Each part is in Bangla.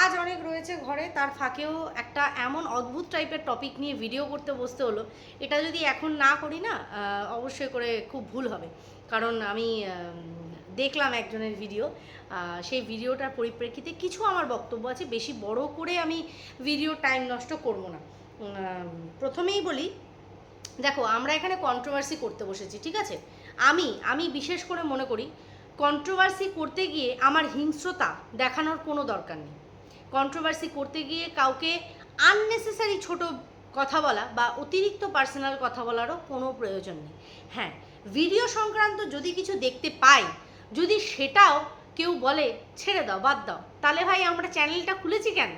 কাজ অনেক রয়েছে ঘরে, তার ফাঁকেও একটা এমন অদ্ভুত টাইপের টপিক নিয়ে ভিডিও করতে বসতে হলো। এটা যদি এখন না করি না অবশ্যই করে খুব ভুল হবে। কারণ আমি দেখলাম একজনের ভিডিও সেই ভিডিওটার পরিপ্রেক্ষিতে কিছু আমার বক্তব্য আছে, বেশি বড় করে আমি ভিডিও টাইম নষ্ট করব না। প্রথমেই বলি, দেখো, আমরা এখানে কন্ট্রোভার্সি করতে বসেছি, ঠিক আছে? আমি আমি বিশেষ করে মনে করি কন্ট্রোভার্সি করতে গিয়ে আমার হিংস্রতা দেখানোর কোনো দরকার নেই। কন্ট্রোভার্সি করতে গিয়ে কাউকে আননেসেসারি ছোট কথা বলা বা অতিরিক্ত পার্সোনাল কথা বলারও কোনো প্রয়োজন নেই। হ্যাঁ ভিডিও সংক্রান্ত যদি কিছু দেখতে পাই, যদি সেটাও কেউ বলে, ছেড়ে দাও, বাদ দাও, তাহলে ভাই আমরা চ্যানেলটা খুলেছি কেন?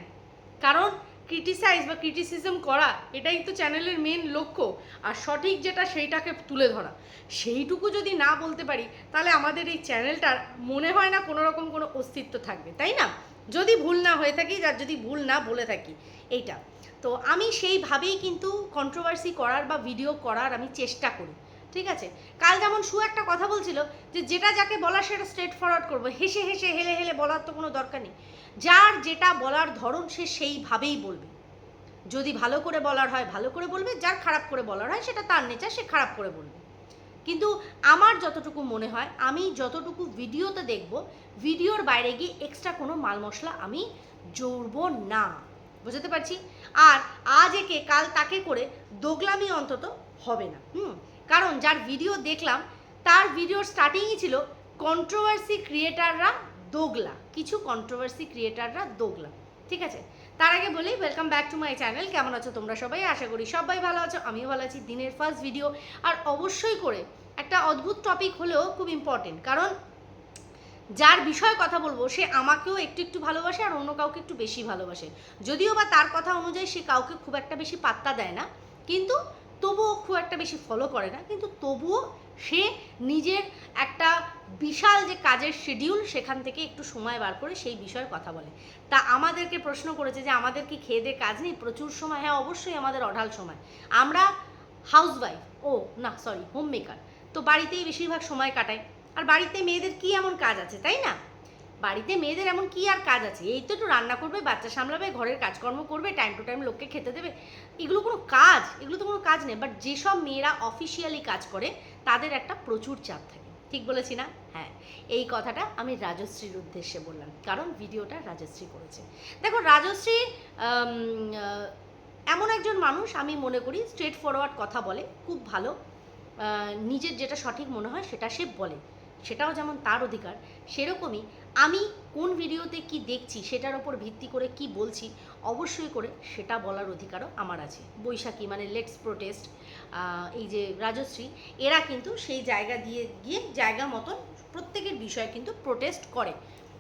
কারণ ক্রিটিসাইজ বা ক্রিটিসিজম করা, এটাই তো চ্যানেলের মেন লক্ষ্য। আর সঠিক যেটা, সেইটাকে তুলে ধরা। সেইটুকু যদি না বলতে পারি, তাহলে আমাদের এই চ্যানেলটার মনে হয় না কোনো রকম কোনো অস্তিত্ব থাকবে, তাই না? যদি ভুল না হয়ে থাকি আর যদি ভুল না বলে থাকি, এইটা। তো আমি সেইভাবেই কিন্তু কন্ট্রোভার্সি করার বা ভিডিও করার আমি চেষ্টা করি, ঠিক আছে? কাল যেমন সু একটা কথা বলছিল যে যেটা যাকে বলার সেটা স্ট্রেট ফরওয়ার্ড করব, হেসে হেসে হেলে হেলে বলার তো কোনো দরকার নেই। যার যেটা বলার ধরন সে সেইভাবেই বলবে। যদি ভালো করে বলার হয়, ভালো করে বলবে, যার খারাপ করে বলার হয়, সেটা তার নেচার সে খারাপ করে বলবে। কিন্তু আমার যতটুকু মনে হয়, আমি যতটুকু ভিডিওতে দেখব, ভিডিওর বাইরে গিয়ে এক্সট্রা কোনো মাল মশলা আমি জড়বো না। বুঝতে পারছি? আর আজ একে, কাল তাকে করে দোগলামি অন্তত হবে না, হুম? কারণ যার ভিডিও দেখলাম, তার ভিডিওর স্টার্টিংই ছিল কন্ট্রোভার্সি ক্রিয়েটাররা দোগলা, কিছু কন্ট্রোভার্সি ক্রিয়েটাররা দোগলা, ঠিক আছে? তার আগে বলি welcome back to my channel কেমন আছো তোমরা সবাই? আশা করি সবাই ভালো আছো, আমিও ভালো আছি। দিনের ফার্স্ট ভিডিও আর অবশ্যই করে একটা অদ্ভুত টপিক হলেও খুব ইম্পর্টেন্ট কারণ যার বিষয়ে কথা বলব, সে আমাকেও একটু একটু ভালোবাসে আর অন্য কাউকে একটু বেশি ভালোবাসে। যদিও বা তার কথা অনুযায়ী সে কাউকে খুব একটা বেশি পাত্তা দেয় না, কিন্তু তবুও খুব একটা বেশি ফলো করে না। কিন্তু তবুও সে নিজের একটা বিশাল যে কাজের শিডিউল সেখান থেকে একটু সময় বার করে সেই বিষয়ে কথা বলে। তা আমাদেরকে প্রশ্ন করেছে যে, আমাদের কি খেয়ে দিয়ে কাজ নেই? প্রচুর সময় হ্যাঁ অবশ্যই আমাদের অঢাল সময়। আমরা হাউসওয়াইফ ও, না সরি হোম মেকার তো বাড়িতেই বেশিরভাগ সময় কাটাই। আর বাড়িতে মেয়েদের কি এমন কাজ আছে, তাই না? বাড়িতে মেয়েদের এমন কি আর কাজ আছে? এই তো একটু রান্না করবে, বাচ্চা সামলাবে, ঘরের কাজকর্ম করবে টাইম টু টাইম লোককে খেতে দেবে। এগুলো কোনো কাজ, এগুলো তো কোনো কাজ নেই। বাট যেসব মেয়েরা অফিসিয়ালি কাজ করে তাদের একটা প্রচুর চাপ থাকে। ঠিক বলেছি না? হ্যাঁ। এই কথাটা আমি রাজশ্রীর উদ্দেশ্যে বললাম, কারণ ভিডিওটা রাজশ্রী করেছে। দেখো, রাজশ্রী এমন একজন মানুষ আমি মনে করি স্ট্রেট ফরওয়ার্ড কথা বলে, খুব ভালো। নিজের যেটা সঠিক মনে হয় সেটা সে বলে। সেটাও যেমন তার অধিকার, সেরকমই আমি কোন ভিডিওতে কি দেখছি সেটার ওপর ভিত্তি করে কি বলছি অবশ্যই করে সেটা বলার অধিকারও আমার আছে। বৈশাখী মানে লেটস প্রোটেস্ট এই যে রাজশ্রী, এরা কিন্তু সেই জায়গা দিয়ে গিয়ে জায়গা মতন প্রত্যেকের বিষয়ে কিন্তু প্রোটেস্ট করে।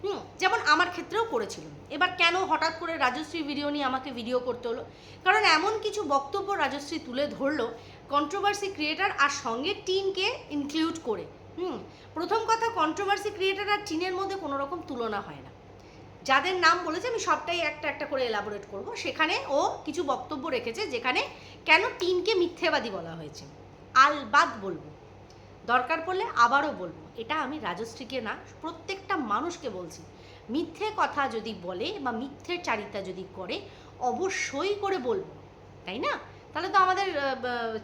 হুম, যেমন আমার ক্ষেত্রেও করেছিল। এবার কেন হঠাৎ করে রাজশ্রী ভিডিও নিয়ে আমাকে ভিডিও করতে হলো? কারণ এমন কিছু বক্তব্য রাজশ্রী তুলে ধরলো কন্ট্রোভার্সি ক্রিয়েটার আর সঙ্গে টিনকে ইনক্লুড করে। হুম, প্রথম কথা কন্ট্রোভার্সি ক্রিয়েটার আর টিনের মধ্যে কোনো রকম তুলনা হয় না। যাদের নাম বলেছে, আমি সবটাই একটা একটা করে এলাবোরেট করব। সেখানে ও কিছু বক্তব্য রেখেছে, যেখানে কেন টিনকে মিথ্যেবাদী বলা হয়েছে। আলবাদ বলব। দরকার পড়লে আবারও বলব, এটা আমি রাজশ্রীকে না, প্রত্যেকটা মানুষকে বলছি। মিথ্যে কথা যদি বলে বা মিথ্যের চারিতা যদি করে, অবশ্যই করে বলব, তাই না? তাহলে তো আমাদের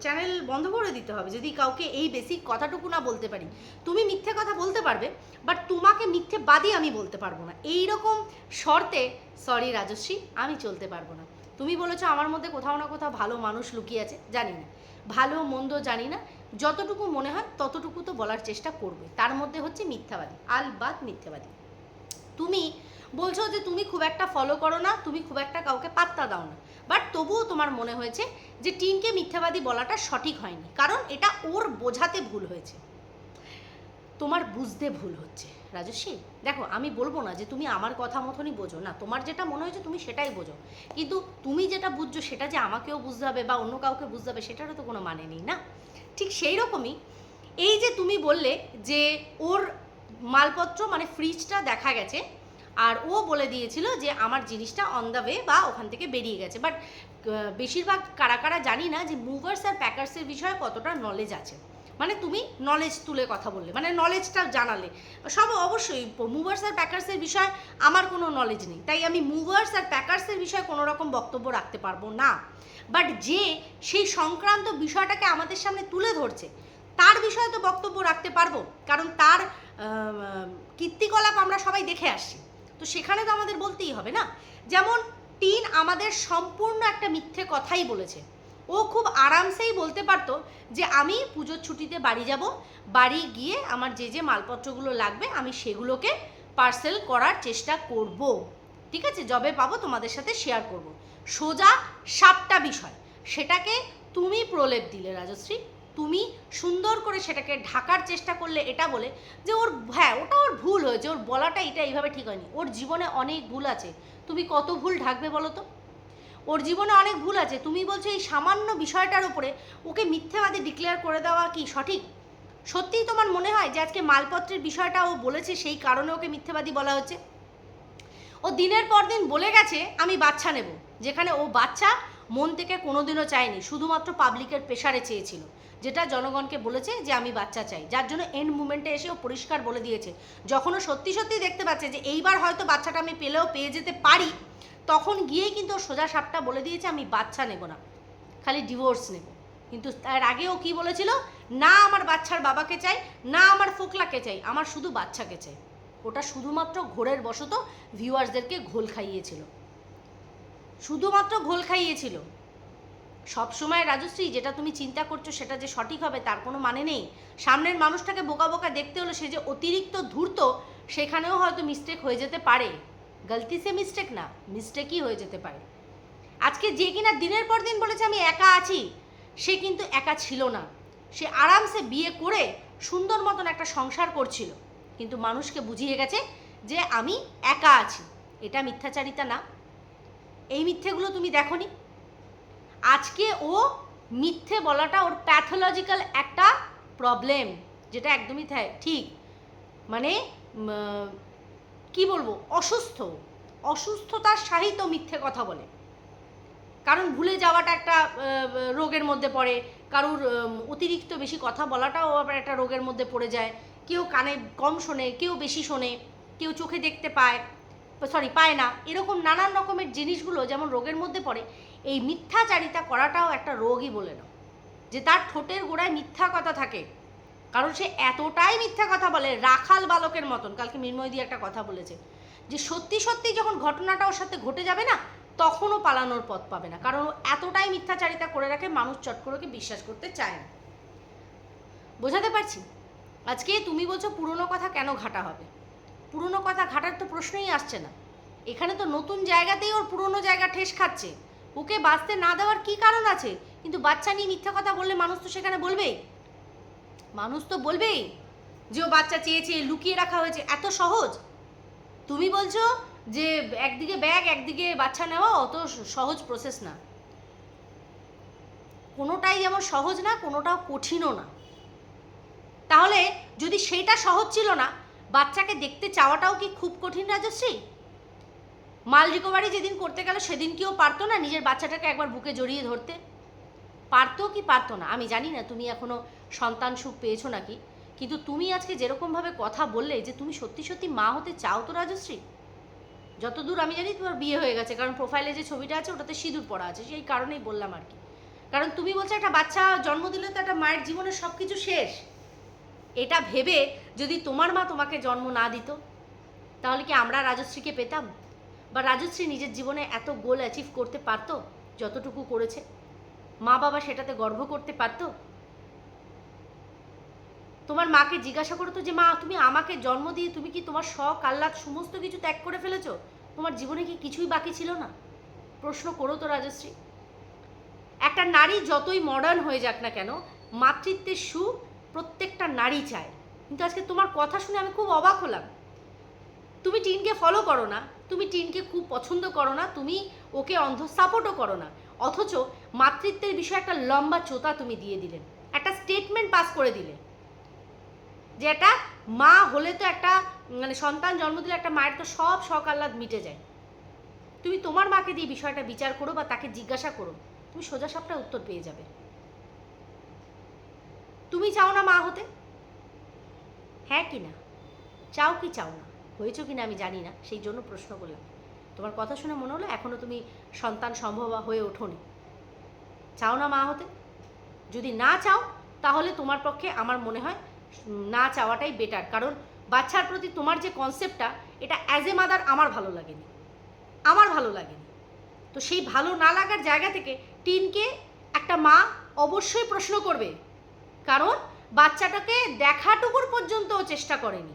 চ্যানেল বন্ধ করে দিতে হবে। যদি কাউকে এই বেসিক কথাটুকু না বলতে পারি। তুমি মিথ্যে কথা বলতে পারবে বাট তোমাকে মিথ্যে মিথ্যেবাদী আমি বলতে পারব না। এই রকম শর্তে সরি রাজশ্রী, আমি চলতে পারব না। তুমি বলেছ আমার মধ্যে কোথাও না কোথাও ভালো মানুষ লুকিয়ে আছে, জানি না। ভালো, মন্দ জানি না। যতটুকু মনে হয়, ততটুকু তো বলার চেষ্টা করবে। তার মধ্যে হচ্ছে মিথ্যাবাদী আলবাদ মিথ্যাবাদী। তুমি বলছো যে তুমি খুব একটা ফলো করো না, তুমি খুব একটা কাউকে পাত্তা দাও না। বাট তবুও তোমার মনে হয়েছে যে টিনকে মিথ্যাবাদী বলাটা সঠিক হয়নি, কারণ এটা ওর বোঝাতে ভুল হয়েছে। তোমার বুঝতে ভুল হচ্ছে রাজস্বী দেখো, আমি বলব না যে তুমি আমার কথা মতনই বোঝো। না, তোমার যেটা মনে হয়েছে তুমি সেটাই বোঝো। কিন্তু তুমি যেটা বুঝছ সেটা যে আমাকেও বুঝতে হবে বা অন্য কাউকে বুঝতে হবে সেটারও তো কোনো মানে নেই, না? ঠিক সেই রকমই এই যে তুমি বললে যে ওর মালপত্র মানে ফ্রিজটা দেখা গেছে আর ও বলে দিয়েছিল যে আমার জিনিসটা অন দ্য ওয়ে বা ওখান থেকে বেরিয়ে গেছে। বাট বেশিরভাগ কারা কারা জানি না যে মুভার্স আর প্যাকার্সের বিষয়ে কতটা নলেজ আছে। মানে তুমি নলেজ তুলে কথা বললে মানে নলেজটা জানালে। সব অবশ্যই মুভার্স আর প্যাকার্সের বিষয়ে আমার কোনো নলেজ নেই। তাই আমি মুভার্স আর প্যাকার্সের বিষয়ে কোনো রকম বক্তব্য রাখতে পারব না। বাট যে সেই সংক্রান্ত বিষয়টাকে আমাদের সামনে তুলে ধরছে, তার বিষয়ে তো বক্তব্য রাখতে পারব। কারণ তার কীর্তিকলাপ আমরা সবাই দেখে আসছি। তো সেখানে তো আমাদের বলতেই হবে না? যেমন টিন আমাদের সম্পূর্ণ একটা মিথ্যে কথাই বলেছে। ও খুব আরামসেই বলতে পারতো যে আমি পুজোর ছুটিতে বাড়ি যাব, বাড়ি গিয়ে আমার যে যে মালপত্রগুলো লাগবে আমি সেগুলোকে পার্সেল করার চেষ্টা করব। ঠিক আছে? যবে পাবো তোমাদের সাথে শেয়ার করব। সোজা সাতটা বিষয়, সেটাকে তুমি প্রলেপ দিলে রাজশ্রী। তুমি সুন্দর করে সেটাকে ঢাকার চেষ্টা করলে এটা বলে যে ওর হ্যাঁ ওটা ওর ভুল হয়েছে, ওর বলাটা এটা এইভাবে ঠিক হয়নি। ওর জীবনে অনেক ভুল আছে। তুমি কত ভুল ঢাকবে বলো তো? ওর জীবনে অনেক ভুল আছে। তুমি বলছো এই সামান্য বিষয়টার উপরে ওকে মিথ্যাবাদী ডিক্লেয়ার করে দেওয়া কি সঠিক? সত্যিই তোমার মনে হয় যে আজকে মালপত্রের বিষয়টা ও বলেছে, সেই কারণে ওকে মিথ্যাবাদী বলা হচ্ছে? ও দিনের পর দিন বলে গেছে, আমি বাচ্চা নেব। যেখানে ও বাচ্চা মন থেকে কোনোদিনও চায়নি, শুধুমাত্র পাবলিকের প্রেশারে চেয়েছিল। যেটা জনগণকে বলেছে যে আমি বাচ্চা চাই। যার জন্য এন্ড মুমেন্টে এসে ও পরিষ্কার বলে দিয়েছে। যখন ও সত্যি সত্যি দেখতে পাচ্ছে যে এইবার হয়তো বাচ্চাটা আমি পেলেও পেয়ে যেতে পারি, তখন গিয়েই কিন্তু সোজা সাপটা বলে দিয়েছে, আমি বাচ্চা নেব না। খালি ডিভোর্স নেব। কিন্তু তার আগে ও কি বলেছিল? না, আমার বাচ্চার বাবাকে চাই, না, আমার ফোকলাকে চাই, আমার শুধু বাচ্চাকে চাই। ওটা শুধুমাত্র ঘোরের বশত ভিউয়ার্সদেরকে ঘোল খাইয়েছিল। শুধুমাত্র ঘোল খাইয়েছিল। সবসময় রাজশ্রী, যেটা তুমি চিন্তা করছ সেটা যে সঠিক হবে তার কোনো মানে নেই। সামনের মানুষটাকে বোকা বোকা দেখতে হলে সে যে অতিরিক্ত ধূর্ত, সেখানেও হয়তো মিস্টেক হয়ে যেতে পারে। গলতি সে মিস্টেক না মিস্টেকই হয়ে যেতে পারে। আজকে যে কিনা দিনের পর দিন বলেছে আমি একা আছি, সে কিন্তু একা ছিল না। সে আরামসে বিয়ে করে সুন্দর মতন একটা সংসার করছিল। কিন্তু মানুষকে বুঝিয়ে গেছে যে আমি একা আছি। এটা মিথ্যাচারিতা না। এই মিথ্যেগুলো তুমি দেখনি? আজকে ও মিথ্যে বলাটা ওর প্যাথোলজিক্যাল একটা প্রবলেম যেটা একদমই ঠিক। মানে কি বলব, অসুস্থ। অসুস্থতার সাহিত্য মিথ্যে কথা বলে। কারণ ভুলে যাওয়াটা একটা রোগের মধ্যে পড়ে। কারুর অতিরিক্ত বেশি কথা বলাটাও আবার একটা রোগের মধ্যে পড়ে যায়। কেউ কানে কম শোনে, কেউ বেশি শোনে, কেউ চোখে দেখতে পায় সরি পায় না। এরকম নানান রকমের জিনিসগুলো যেমন রোগের মধ্যে পড়ে এই মিথ্যাচারিতা করাটাও একটা রোগই বলে নাও। যে তার ঠোঁটের গোড়ায় মিথ্যা কথা থাকে। কারণ সে এতটাই মিথ্যা কথা বলে, রাখাল বালকের মতন। কালকে মৃন্ময় দিয়ে একটা কথা বলেছে যে, সত্যি সত্যি যখন ঘটনাটা ওর সাথে ঘটে যাবে না, তখনও পালানোর পথ পাবে না। কারণ ও এতটাই মিথ্যাচারিতা করে রাখে, মানুষ চট করে ওকে বিশ্বাস করতে চায় না। বোঝাতে পারছি? আজকে তুমি বলছো পুরনো কথা কেন ঘাটা হবে? পুরনো কথা ঘাটার তো প্রশ্নই আসছে না। এখানে তো নতুন জায়গাতেই ওর পুরনো জায়গা ঠেস খাচ্ছে। ওকে বাঁচতে না দেওয়ার কি কারণ আছে? কিন্তু বাচ্চা নিয়ে মিথ্যা কথা বললে মানুষ তো সেখানে বলবেই মানুষ তো বলবেই যে ও বাচ্চা চেয়েছে, লুকিয়ে রাখা হয়েছে, এত সহজ। তুমি বলছো যে একদিকে ব্যাগ, একদিকে বাচ্চা নেওয়া অত সহজ প্রসেস না। কোনোটাই যেমন সহজ না, কোনোটাও কঠিনও না। তাহলে যদি সেইটা সহজ ছিল না, বাচ্চাকে দেখতে চাওয়াটাও কি খুব কঠিন, রাজশ্রী? মাল রিকভারি যেদিন করতে গেল সেদিন কেউ পারতো না নিজের বাচ্চাটাকে একবার বুকে জড়িয়ে ধরতে। পারতো কি পারতো না, আমি জানি না, তুমি এখনও সন্তান সুখ পেয়েছ নাকি? কিন্তু তুমি আজকে যেরকমভাবে কথা বললে যে তুমি সত্যি সত্যি মা হতে চাও তো রাজশ্রী? যতদূর আমি জানি তোমার বিয়ে হয়ে গেছে, কারণ প্রোফাইলে যে ছবিটা আছে, ওটাতে সিঁদুর পড়া আছে, সেই কারণেই বললাম আর কি। কারণ তুমি বলছো একটা বাচ্চা জন্ম দিলে তো একটা মায়ের জীবনের সব কিছু শেষ। এটা ভেবে যদি তোমার মা তোমাকে জন্ম না দিত, তাহলে কি আমরা রাজশ্রীকে পেতাম? বা রাজশ্রী নিজের জীবনে এত গোল অ্যাচিভ করতে পারতো? যতটুকু করেছে? মা বাবা সেটাতে গর্ব করতে পারতো? তোমার মাকে জিজ্ঞাসা করো তো যে, মা, তুমি আমাকে জন্ম দিয়ে তুমি কি তোমার শখ, আহ্লাদ সমস্ত কিছু ত্যাগ করে ফেলেছো? তোমার জীবনে কি কিছুই বাকি ছিল না? প্রশ্ন করো তো রাজশ্রী। একটা নারী যতই মডার্ন হয়ে যাক না কেন, মাতৃত্বের সুখ প্রত্যেকটা নারী চায়। কিন্তু আজকে তোমার কথা শুনে আমি খুব অবাক হলাম। তুমি টিনকে ফলো করো না, তুমি টিনকে খুব পছন্দ করো না, তুমি ওকে অন্ধ সাপোর্টও করো না। অথচ মাতৃত্বের বিষয়ে একটা লম্বা চোতা তুমি দিয়ে দিলেন একটা স্টেটমেন্ট পাস করে দিলে। যে একটা মা হলে তো একটা মানে সন্তান জন্ম দিলে একটা মায়ের তো সব শখ আহ্লাদ মিটে যায়। তুমি তোমার মাকে দিয়ে বিষয়টা বিচার করো বা তাকে জিজ্ঞাসা করো, তুমি সোজা সাপটা উত্তর পেয়ে যাবে। তুমি চাও না মা হতে? হ্যাঁ কি না? চাও কি চাও না? হয়েছো কি না আমি জানি না, সেই জন্য প্রশ্ন করলাম। তোমার কথা শুনে মনে হলো এখনও তুমি সন্তান সম্ভব হয়ে ওঠোনি। চাও না মা হতে? যদি না চাও, তাহলে তোমার পক্ষে আমার মনে হয় না চাওয়াটাই বেটার কারণ বাচ্চার প্রতি তোমার যে কনসেপ্টটা এটা অ্যাজ এ মাদার আমার ভালো লাগেনি। আমার ভালো লাগেনি। তো সেই ভালো না লাগার জায়গা থেকে টিনকে একটা মা অবশ্যই প্রশ্ন করবে, কারণ বাচ্চাটাকে দেখাটুকুর পর্যন্ত চেষ্টা করেনি।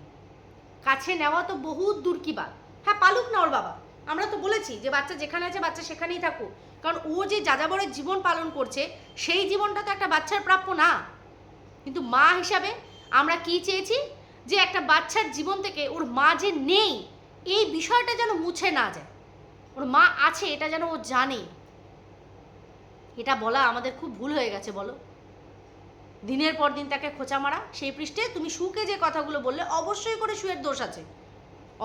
কাছে নেওয়া তো বহুত দূর কি বা হ্যাঁ পালুক না ওর বাবা। আমরা তো বলেছি যে বাচ্চা যেখানে আছে, বাচ্চা সেখানেই থাকুক। কারণ ও যে যাযাবরের জীবন পালন করছে, সেই জীবনটা তো একটা বাচ্চার প্রাপ্য না। কিন্তু মা হিসাবে আমরা কি চেয়েছি? যে একটা বাচ্চার জীবন থেকে ওর মা যে নেই, এই বিষয়টা যেন মুছে না যায়। ওর মা আছে, এটা যেন ও জানে। এটা বলা আমাদের খুব ভুল হয়ে গেছে, বলো। দিনের পর দিন তাকে খোঁচা মারা, সেই পৃষ্ঠে তুমি সুকে যে কথাগুলো বললে, অবশ্যই করে সুয়ের দোষ আছে।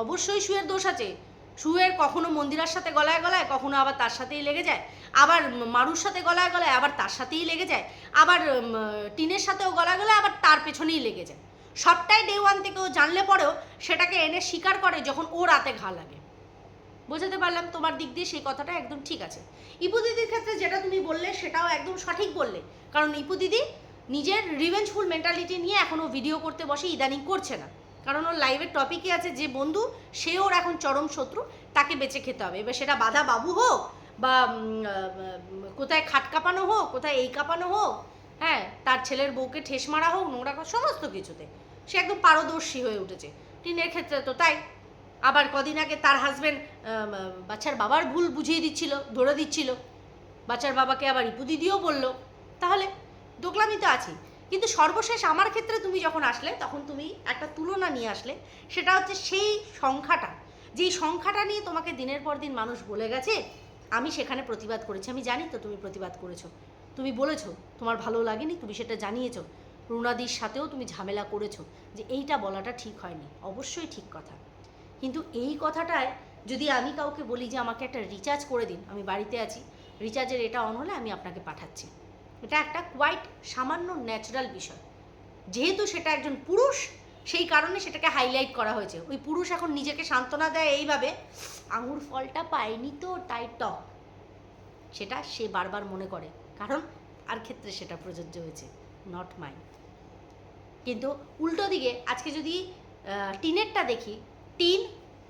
অবশ্যই সুয়ের দোষ আছে। সুয়ের কখনো মন্দিরার সাথে গলায় গলায়, কখনো আবার তার সাথেই লেগে যায়। আবার মারুর সাথে গলায় গলায়, আবার তার সাথেই লেগে যায়। আবার টিনের সাথেও গলায় গলায়, আবার তার পেছনেই লেগে যায়। সবটাই ডে ওয়ান থেকে ও জানলে পরেও সেটাকে এনে স্বীকার করে যখন ও রাতে ঘা লাগে। বোঝাতে পারলাম তোমার দিক দিয়ে সেই কথাটা একদম ঠিক আছে। ইপু দিদির ক্ষেত্রে যেটা তুমি বললে সেটাও একদম সঠিক বললে। কারণ ইপু দিদি নিজের রিভেঞ্জফুল মেন্টালিটি নিয়ে এখনও ভিডিও করতে বসে, ইদানিং করছে না। কারণ ওর লাইভের টপিকই আছে যে বন্ধু, সে ওর এখন চরম শত্রু, তাকে বেঁচে খেতে হবে। এবার সেটা বাধা বাবু হোক বা কোথায় খাট কাঁপানো হোক, কোথায় এই কাঁপানো হোক হ্যাঁ তার ছেলের বউকে ঠেস মারা হোক, নোংরা সমস্ত কিছুতে। সে একদম পারদর্শী হয়ে উঠেছে। টিনের ক্ষেত্রে তো তাই। আবার কদিন আগে তার হাজবেন্ড বাচ্চার বাবার ভুল বুঝিয়ে দিচ্ছিল, ধরে দিচ্ছিল। বাচ্চার বাবাকে আবার ইপু দিদিও বলল। তাহলে দোকলামি তো আছে কিন্তু সর্বশেষ আমার ক্ষেত্রে তুমি যখন আসলে, তখন তুমি একটা তুলনা নিয়ে আসলে, সেটা হচ্ছে সেই সংখ্যাটা। যেই সংখ্যাটা নিয়ে তোমাকে দিনের পর দিন মানুষ বলে গেছে, আমি সেখানে প্রতিবাদ করেছি। আমি জানি তো তুমি প্রতিবাদ করেছ। তুমি বলেছ, তোমার ভালো লাগেনি, তুমি সেটা জানিয়েছো। রুনাদির সাথেও তুমি ঝামেলা করেছ যে এইটা বলাটা ঠিক হয়নি। অবশ্যই ঠিক কথা। কিন্তু এই কথাটায় যদি আমি কাউকে বলি যে আমাকে একটা রিচার্জ করে দিন, আমি বাড়িতে আছি রিচার্জের এটা অন হলে আমি আপনাকে পাঠাচ্ছি। এটা একটা কোয়াইট সামান্য ন্যাচারাল বিষয়। যেহেতু সেটা একজন পুরুষ, সেই কারণে সেটাকে হাইলাইট করা হয়েছে। ওই পুরুষ এখন নিজেকে সান্ত্বনা দেয় এইভাবে, আঙুর ফলটা পায়নি তো, তাই টক। সেটা সে বারবার মনে করে। কারণ আর ক্ষেত্রে সেটা প্রযোজ্য হয়েছে নট মাইন্ড কিন্তু উল্টো দিকে, আজকে যদি টিনেরটা দেখি, টিন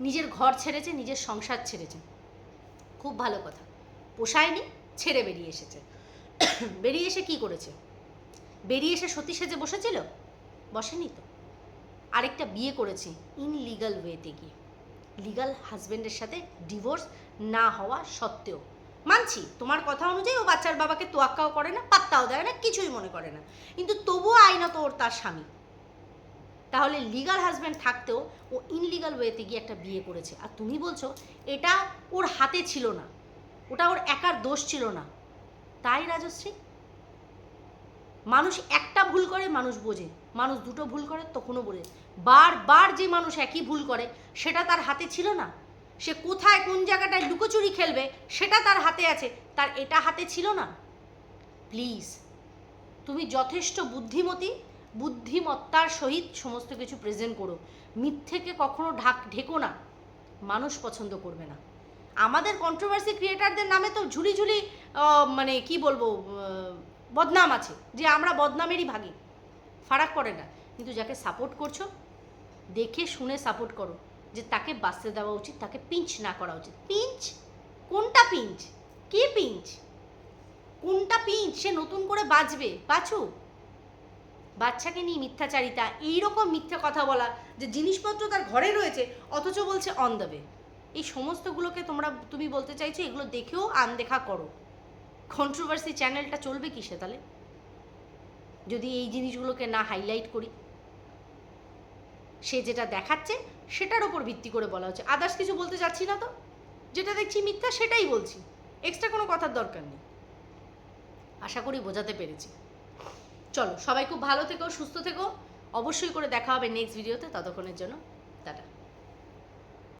নিজের ঘর ছেড়েছে, নিজের সংসার ছেড়েছে। খুব ভালো কথা। পোষায়নি, ছেড়ে বেরিয়ে এসেছে। বেরিয়ে এসে কি করেছে? বেরিয়ে এসে সতী সেজে বসেছিল? বসেনি তো। আরেকটা বিয়ে করেছে ইনলিগাল ওয়েতে গিয়ে। লিগাল হাজবেন্ডের সাথে ডিভোর্স না হওয়া সত্ত্বেও। মানছি, তোমার কথা অনুযায়ী ও বাচ্চার বাবাকে তোয়াক্কাও করে না, পাত্তাও দেয় না, কিছুই মনে করে না। কিন্তু তবুও আইনত ওর তার স্বামী। তাহলে লিগাল হাজব্যান্ড থাকতেও ও ইনলিগাল ওয়েতে গিয়ে একটা বিয়ে করেছে। আর তুমি বলছো, এটা ওর হাতে ছিল না। ওটা ওর একার দোষ ছিল না। তাই রাজশ্রী? মানুষ একটা ভুল করে, মানুষ বোঝে। মানুষ দুটো ভুল করে, তখনও বোঝে। বারবার যে মানুষ একই ভুল করে, সেটা তার হাতে ছিল না। সে কোথায়, কোন জায়গাটায় লুকোচুরি খেলবে, সেটা তার হাতে আছে। তার এটা হাতে ছিল না। প্লিজ, তুমি যথেষ্ট বুদ্ধিমতী। বুদ্ধিমত্তার সহিত সমস্ত কিছু প্রেজেন্ট করো। মিথ্যেকে কখনো ঢাক ঢেকো না। মানুষ পছন্দ করবে না। আমাদের কন্ট্রোভার্সি ক্রিয়েটারদের নামে তো ঝুলি ঝুলি মানে কি বলব বদনাম আছে, যে আমরা বদনামেরই ভাগি। ফারাক পড়ে না। কিন্তু যাকে সাপোর্ট করছ, দেখে শুনে সাপোর্ট করো যে তাকে বাঁচতে দেওয়া উচিত, তাকে পিঞ্চ না করা উচিত। পিঞ্চ কোনটা পিঞ্চ কি পিঞ্চ কোনটা পিঞ্চ সে নতুন করে বাঁচবে। বাঁচুক বাচ্চাকে নিয়ে মিথ্যাচারিতা, এইরকম মিথ্যা কথা বলা, যে জিনিসপত্র তার ঘরে রয়েছে, অথচ বলছে অন দেবে এই সমস্তগুলোকে তোমরা তুমি বলতে চাইছো, এগুলো দেখেও আনদেখা করো। কন্ট্রোভার্সি চ্যানেলটা চলবে কিসে তাহলে? যদি এই জিনিসগুলোকে না হাইলাইট করি, সে যেটা দেখাচ্ছে, সেটার ওপর ভিত্তি করে বলা হচ্ছে। আদার্স কিছু বলতে চাচ্ছি না তো? যেটা দেখছি মিথ্যা, সেটাই বলছি। এক্সট্রা কোনো কথার দরকার নেই। আশা করি বোঝাতে পেরেছি। চলো, সবাই খুব ভালো থেকো, সুস্থ থেকো। অবশ্যই করে দেখা হবে নেক্সট ভিডিওতে ততক্ষণের জন্য, টাটা।